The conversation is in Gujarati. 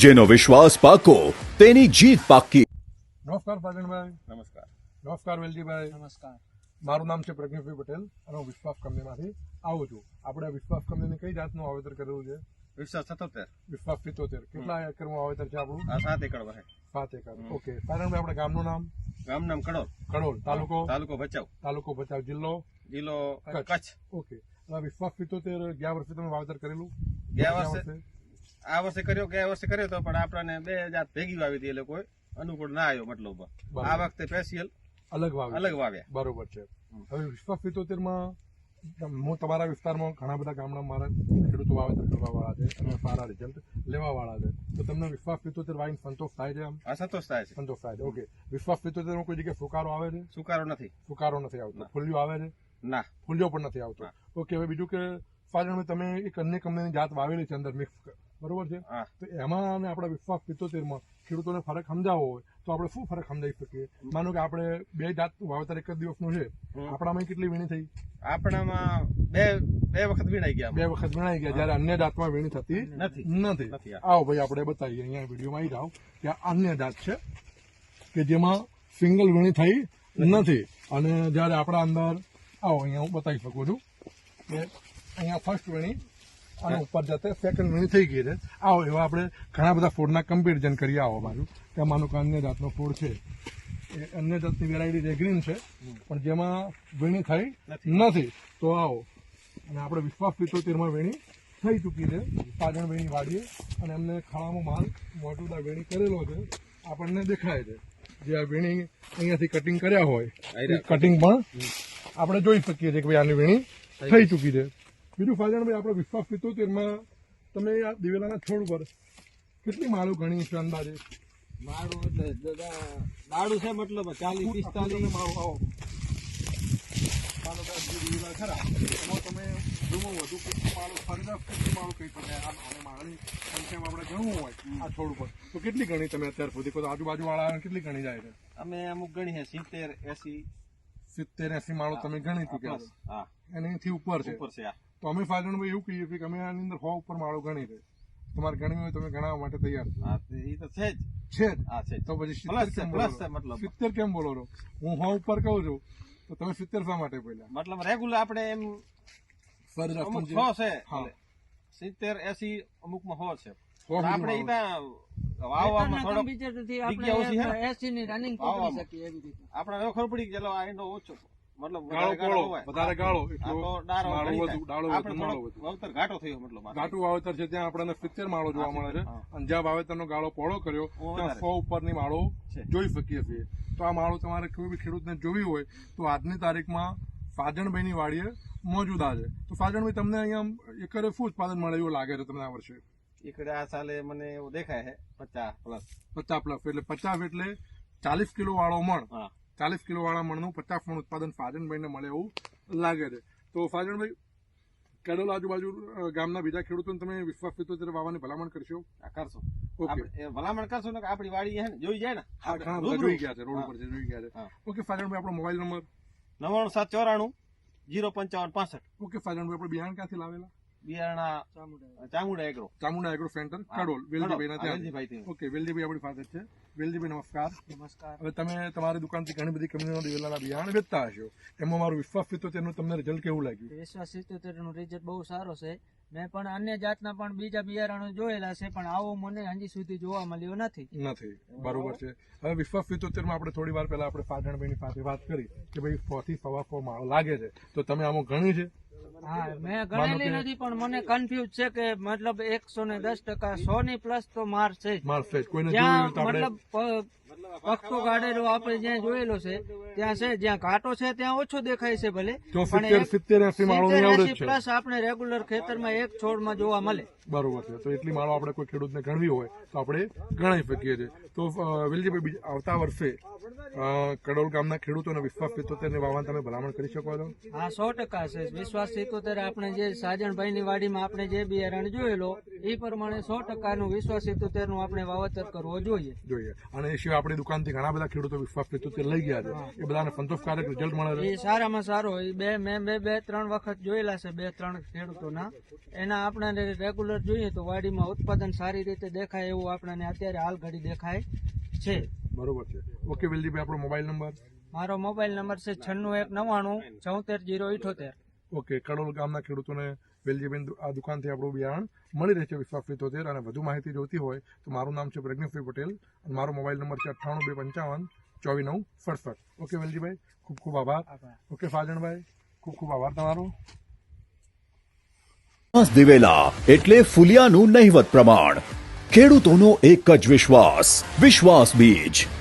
જેનો વિશ્વાસ પાકો તેની જીત પાકી. નમસ્કાર પાટણભાઈ. નમસ્કાર. નમસ્કાર વેલજીભાઈ. નમસ્કાર. મારું નામ છે પ્રજ્ઞભાઈ પટેલ અને હું વિશ્વાસ કંપનીમાંથી આવું છું. આપણે વિશ્વાસ કંપનીની કઈ જાતનું વાવેતર કરેલું છે? વિશ્વાસ સત્તોતેર. વિશ્વાસ પિત્તોતેર. કેટલા એકરનું વાવેતર છે આપણું? આ સાત એકર વહે. સાત એકર ઓકે. પાટણભાઈ આપણે ગામનું નામ? ગામ નામ કડોલ. કડોલ. તાલુકો? તાલુકો ભચાઉ. તાલુકો ભચાઉ. જિલ્લો? જિલ્લો કચ્છ. કચ્છ. ઓકે. વિશ્વાસ પિત્તોતેર ગયા વર્ષે તમે વાવેતર કરેલું? ગયા વર્ષે? આ વર્ષે કર્યો કે આ વર્ષે કર્યો તો પણ આપણને બે જાત ભેગી વાવી હતી એટલે કોઈ અનુકૂળ ના આવ્યો મતલબ. આ વખતે સ્પેશિયલ અલગ વાવ્યા અલગ વાવ્યા. બરોબર છે. હવે વિશ્વાસ સિત્તોતેરમાં હું તમારા વિસ્તારમાં ઘણા બધા ગામડા મારા ખેડૂતો વાવેતર કરવા વાળા છે અને સારા રિઝલ્ટ લેવા વાળા છે. તો તમને વિશ્વાસ પિત્તોતેર વાવીને સંતોષ થાય છે આ સંતોષ થાય છે. સંતોષ થાય છે. ઓકે. વિશ્વાસ પિત્તોતેર કોઈ જગ્યાએ ફુકારો આવે છે? સુકારો નથી. સુકારો નથી આવતો. ફૂલ્યો આવે છે? ના. ફૂલ્યો પણ નથી આવતો. ઓકે હવે બીજું કે ફાજણ તમે એક અન્ય કંપનીની જાત વાવેલી છે અંદર મિક્સ બરોબર છે? તો એમાં અને આપણા વિશ્વાસ પિત્તોતેરમાં ખેડૂતોને ફરક સમજાવવો હોય તો આપણે શું ફરક સમજાવી શકીએ? માનો કે આપણે બે જાત વાવેતર એક જ દિવસનું છે. આપણામાં કેટલી વીણી થઈ? આપણામાં બે બે વખત વીણાઈ ગયા બે વખત વીણાઈ ગયા જ્યારે અન્ય જાતમાં વીણી થતી નથી. નથી. નથી આવો ભાઈ આપણે બતાવીએ. અહીંયા વિડીયોમાં આવી જાઓ. કે આ અન્ય જાત છે કે જેમાં સિંગલ વીણી થઈ નથી. અને જ્યારે આપણા અંદર આવો અહીંયા હું બતાવી શકું છું કે અહીંયા ફર્સ્ટ વીણી અને ઉપર જતા સેકન્ડ વીણી થઈ ગઈ છે આવો એવા આપણે ઘણા બધા ફૂડના કમ્પેરિઝન કરીએ. આવો મારું કે માનું કે અન્ય જાતનો ફૂડ છે. એ અન્ય જાતની વેરાયટી જે ગ્રીન છે પણ જેમાં વીણી થઈ નથી. તો આવો. અને આપણે વિશ્વાસ પિત્તોતેરમાં વેણી થઈ ચૂકી છે. પાજણ વેણી વાડીએ અને એમને ખાવામાં માલ મોટુદા વેણી કરેલો છે. આપણને દેખાય છે. જે આ વીણી અહીંયાથી કટિંગ કર્યા હોય એ કટિંગ પણ આપણે જોઈ શકીએ છીએ કે ભાઈ આની વીણી થઈ ચૂકી છે. બીજું ફાજણભાઈ આપણે વિશ્વાસ પિત્તોતેરમાં તમે આ દિવેલાના છોડ પર કેટલી માળો ગણી છે અંદાજે? માળું એટલે દાદા દાડું છે મતલબ ચાલીસ પિસ્તાલીસ. માળું આવો દિવેલા ખરા. એમાં તમે જુઓ વધુ કેટલું માળો કેટલું માળો કહી આ અને માળની સંખ્યામાં આપણે ગણવું હોય આ છોડ પર તો કેટલી ગણી તમે અત્યાર સુધી? કોઈ તો આજુબાજુ વાળા કેટલી ગણી જાય છે? અમે અમુક ગણી છે સિત્તેર એસી. સિત્તેર એસી માળો તમે ગણી ચુક્યા હા. એનાથી ઉપર છે. ઉપર છે આ તો અમે ફાજણભાઈ એવું કહીએ કે અમે આની અંદર હો ઉપર માળો ગણી રહે. તમારે ગણવી હોય તમે ગણાવવા માટે તૈયાર છો. હા તે- છે જ. છે જ. હા છે તો પછી સિત્તેર કેમ બોલો? મતલબ. સિત્તેર કેમ બોલો છો? હું હો ઉપર કહું છું તો તમે સિત્તેર શા માટે પહેલા મતલબ રેગ્યુલર આપણે એમ અમુક સમજી- છે? સિત્તેર એસી અમુકમાં હો છે આપણે આપણે ખબર પડી કે આ એનો ઓછો. મતલબ ગાળો વધારે વધારે ગાળો, એટલો ડાળો માળો વધુ, ડાળો વધુ, માળો વધુ. વાવતર ઘાટો થયો મતલબ ઘાટું વાવેતર છે ત્યાં આપણને સિત્તેર માળો જોવા મળે છે. અને જ્યાં વાવેતરનો ગાળો પહોળો કર્યો ત્યાં સો ઉપરની માળો જોઈ શકીએ છીએ. તો આ માળો તમારે કોઈ બી ખેડૂતને જોવી હોય તો આજની તારીખમાં ફાજણભાઈની વાડીએ મોજુદા છે તો ફાજણભાઈ તમને અહીંયા એકરે શું ઉત્પાદન મળે એવું લાગે છે તમને આ વર્ષે? એકડે આ સાલે મને એવું દેખાય છે પચાસ પ્લસ. પચાસ પ્લસ એટલે પચાસ એટલે ચાલીસ કિલો વાળો મણ. ચાલીસ કિલો વાળા મણનું પચાસ મણ ઉત્પાદન ફાજણભાઈને મળે એવું લાગે છે. તો ફાજણભાઈ કેડોલ આજુબાજુ ગામના બીજા ખેડૂતોને તમે વિશ્વાસ લીધો ત્યારે વાવાની ભલામણ કરશો? કરશો. ઓકે ભલામણ કરશું ને આપણી વાડી છે ને જોઈ જાય ને? હા જોઈ ગયા છે રોડ ઉપર છે જોઈ ગયા છે. ઓકે ફાજણભાઈ આપણો મોબાઈલ નંબર? નવાણું સાત ચોરાણું જીરો પંચાવન પાસઠ. ઓકે ફાજણભાઈ આપણે બિયારણ ક્યાંથી લાવેલા? બિયારણા Chamunda agro Chamunda agro centre Kadol વેલજીભાઈના ત્યાં. ઓકે વેલજીભાઈ આપણી પાસે છે. વેલજીભાઈ નમસ્કાર. નમસ્કાર. હવે તમે તમારી દુકાનથી ઘણી બધી કંપનીનો દિવેલાના બિયારણ વેચતા હશો. એમાં મારું વિશ્વાસ પિત્તોતેરનું તમને રિઝલ્ટ કેવું લાગ્યું? વિશ્વાસ સિત્તોતેર રિઝલ્ટ બહુ સારો છે. મેં પણ અન્ય જાતના પણ બીજા બિયારણો જોયેલા છે પણ આવો મને હજી સુધી જોવા મળ્યો નથી. નથી. બરોબર છે. હવે વિશ્વાસ પિત્તોતેરમાં આપણે થોડી વાર પહેલા આપણે ફાજણભાઈની સાથે વાત કરી કે ભાઈ ફોથી સવા ફો માળો લાગે છે. તો તમે આમાં ઘણી છે? હા મેં ગણેલી નથી પણ મને કન્ફ્યુઝ છે કે મતલબ એકસો ને દસ ટકા સો ની પ્લસ તો માર છે જ. માળ છે જ. કોઈને જ્યાં જોયું હોય તો આપણે મતલબ પ- પક્ષો ગાડેલો આપણે જ્યાં જોયેલો છે ત્યાં છે જ્યાં ઘાટો છે ત્યાં ઓછો દેખાય છે ભલે. પણ સિત્તેર એક સિત્તેર એસી માળોની એવરેજ છે. પ્લસ આપણે રેગ્યુલર ખેતરમાં એક છોડમાં જોવા મળે. બરોબર છે. તો એટલી માળો આપણે કોઈ ખેડૂતને ગણવી હોય તો આપણે ગણાઈ શકીએ છીએ. તો વેલજીભાઈ આવતા વર્ષે કડોલ ગામના ખેડૂતોને વિશ્વાસ પિત્તોતેરની વાવન તમે ભલામણ કરી શકો છો? હા સો ટકા છે. વિશ્વાસ સિત્તોતેર આપણે જે સાજણભાઈ ની વાડીમાં આપણે જે બિયારણ જોયેલો એ પ્રમાણે સો ટકાનું વિશ્વાસ સિત્તોતેરનું આપણે વાવેતર કરવો જોઈએ. જોઈએ. અને એ સિવાય આપણી દુકાનથી ઘણા બધા ખેડૂતો વિશ્વાસ સિત્તોતેર લઈ ગયા છે. એ બધાને સંતોષકારક રિઝલ્ટ મળે છે. એ સારામાં સારો એ બે મેં બે બે ત્રણ વખત જોયેલા છે બે ત્રણ ખેડૂતોના. એના આપણે રેગ્યુલર જોઈએ તો વાડીમાં ઉત્પાદન સારી રીતે દેખાય એવું આપણને અત્યારે હાલ ઘડી દેખાય છે. બરોબર છે. ઓકે વેલજીભાઈ આપણો મોબાઈલ નંબર? મારો મોબાઈલ નંબર છે છન્નું એક નવ્વાણું ચૌતેર જીરો ઇઠોતેર. ઓકે કડોલ ગામના ખેડૂતોને વેલજીબેન આ દુકાનથી આપણું બિયારણ મળી રહે છે વિશ્વાસ પિત્તોતેર અને વધુ માહિતી જોઈતી હોય તો મારું નામ છે પ્રજ્ઞાભાઈ પટેલ અને મારો મોબાઈલ નંબર છે અઠ્ઠાણું બે પંચાવન ચોવી નવ સડસઠ. ઓકે વેલજીભાઈ ખૂબ ખૂબ આભાર. ઓકે ફાજણભાઈ ખૂબ ખૂબ આભાર તમારો. દિવેલા એટલે ફુલિયાનું નહિવત પ્રમાણ. ખેડૂતોનો એક જ વિશ્વાસ વિશ્વાસ બીજ.